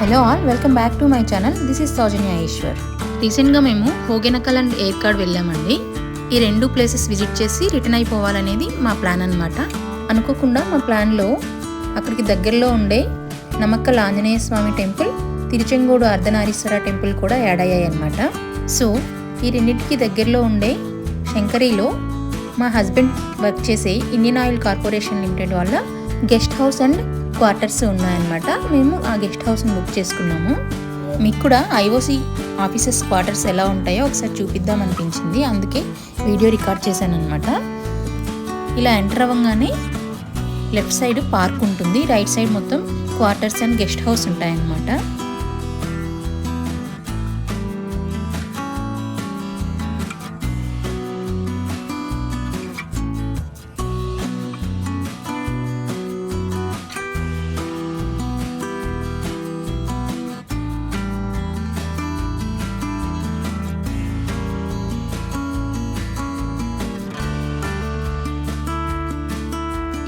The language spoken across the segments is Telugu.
Hello all welcome back to my channel this is Sowjanya Eswar రీసెంట్గా మేము హోగెనకల్ అండ్ ఎయిర్ కార్డ్ వెళ్ళామండి. ఈ రెండు ప్లేసెస్ విజిట్ చేసి రిటర్న్ అయిపోవాలనేది మా ప్లాన్ అనమాట అనుకోకుండా మా ప్లాన్లో అక్కడికి దగ్గరలో ఉండే నమక్కల్ ఆంజనేయ స్వామి టెంపుల్ తిరుచెంగోడు అర్ధనారీశ్వర టెంపుల్ కూడా యాడ్ అయ్యాయి అనమాట సో ఈ రెండింటికి దగ్గరలో ఉండే శంకరిలో మా హస్బెండ్ వర్క్ చేసే ఇండియన్ ఆయిల్ కార్పొరేషన్ లిమిటెడ్ వల్ల గెస్ట్ హౌస్ అండ్ క్వార్టర్స్ ఉన్నాయన్నమాట. మేము ఆ గెస్ట్ హౌస్ని బుక్ చేసుకున్నాము. మీకు కూడా ఐఓసి ఆఫీసెస్ క్వార్టర్స్ ఎలా ఉంటాయో ఒకసారి చూపిద్దాం అనిపించింది. అందుకే వీడియో రికార్డ్ చేశాను అనమాట ఇలా ఎంటర్ అవ్వగానే లెఫ్ట్ సైడ్ పార్క్ ఉంటుంది. రైట్ సైడ్ మొత్తం క్వార్టర్స్ అండ్ గెస్ట్ హౌస్ ఉంటాయన్నమాట.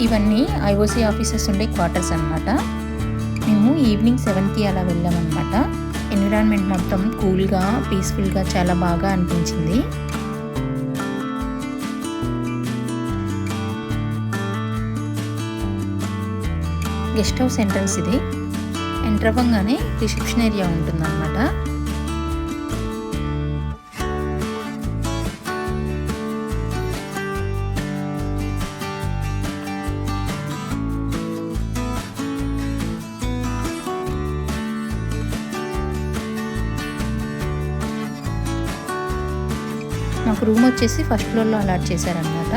ఇవన్నీ ఐఓసీ ఆఫీసెస్ ఉండే క్వార్టర్స్ అనమాట మేము ఈవినింగ్ సెవెన్కి అలా వెళ్ళామన్నమాట. ఎన్విరాన్మెంట్ మొత్తం కూల్గా పీస్ఫుల్గా చాలా బాగా అనిపించింది. గెస్ట్ హౌస్ ఎంట్రన్స్ ఇది. ఎంటర్ అవ్వగానే రిసెప్షన్ ఏరియా ఉంటుందన్నమాట. మాకు రూమ్ వచ్చేసి ఫస్ట్ ఫ్లోర్లో అలాట్ చేశారనమాట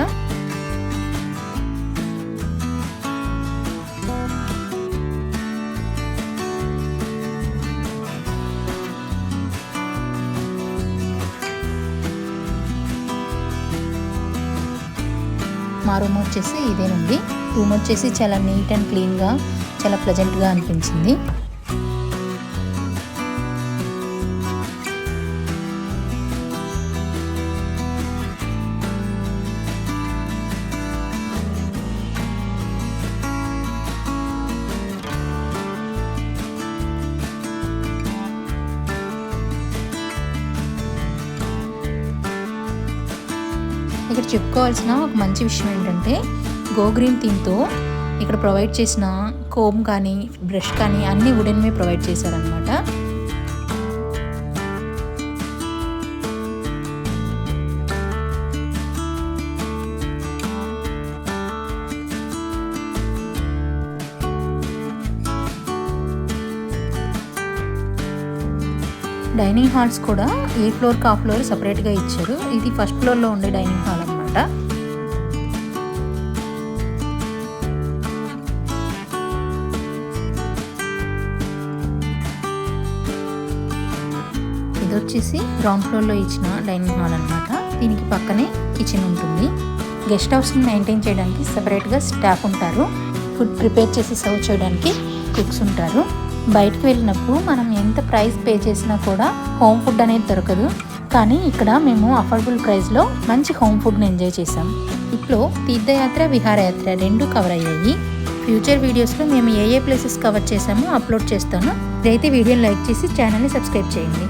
మా రూమ్ వచ్చేసి ఇదేనండి. రూమ్ వచ్చేసి చాలా నీట్ అండ్ క్లీన్గా చాలా ప్లెజెంట్గా అనిపించింది. ఇక్కడ చెప్పుకోవాల్సిన ఒక మంచి విషయం ఏంటంటే గో గ్రీన్ థీమ్తో ఇక్కడ ప్రొవైడ్ చేసిన కోమ్ కానీ బ్రష్ కానీ అన్ని వుడెన్వే ప్రొవైడ్ చేశారనమాట డైనింగ్ హాల్స్ కూడా ఏ ఫ్లోర్కి ఆ ఫ్లోర్ సపరేట్గా ఇచ్చారు. ఇది ఫస్ట్ ఫ్లోర్లో ఉండే డైనింగ్ హాల్ అనమాట ఇది వచ్చేసి గ్రౌండ్ ఫ్లోర్లో ఇచ్చిన డైనింగ్ హాల్ అనమాట దీనికి పక్కనే కిచెన్ ఉంటుంది. గెస్ట్ హౌస్ని మెయింటైన్ చేయడానికి సపరేట్గా స్టాఫ్ ఉంటారు. ఫుడ్ ప్రిపేర్ చేసి సర్వ్ చేయడానికి కుక్స్ ఉంటారు. బయటకు వెళ్ళినప్పుడు మనం ఎంత ప్రైస్ పే చేసినా కూడా హోమ్ ఫుడ్ అనేది దొరకదు. కానీ ఇక్కడ మేము అఫోర్డబుల్ ప్రైస్లో మంచి హోమ్ ఫుడ్ని ఎంజాయ్ చేసాం ఇప్పుడు తీర్థయాత్ర విహారయాత్ర రెండు కవర్ అయ్యాయి. ఫ్యూచర్ వీడియోస్లో మేము ఏ ఏ ప్లేసెస్ కవర్ చేసామో అప్లోడ్ చేస్తాను. ఇదైతే వీడియోని లైక్ చేసి ఛానల్ని సబ్స్క్రైబ్ చేయండి.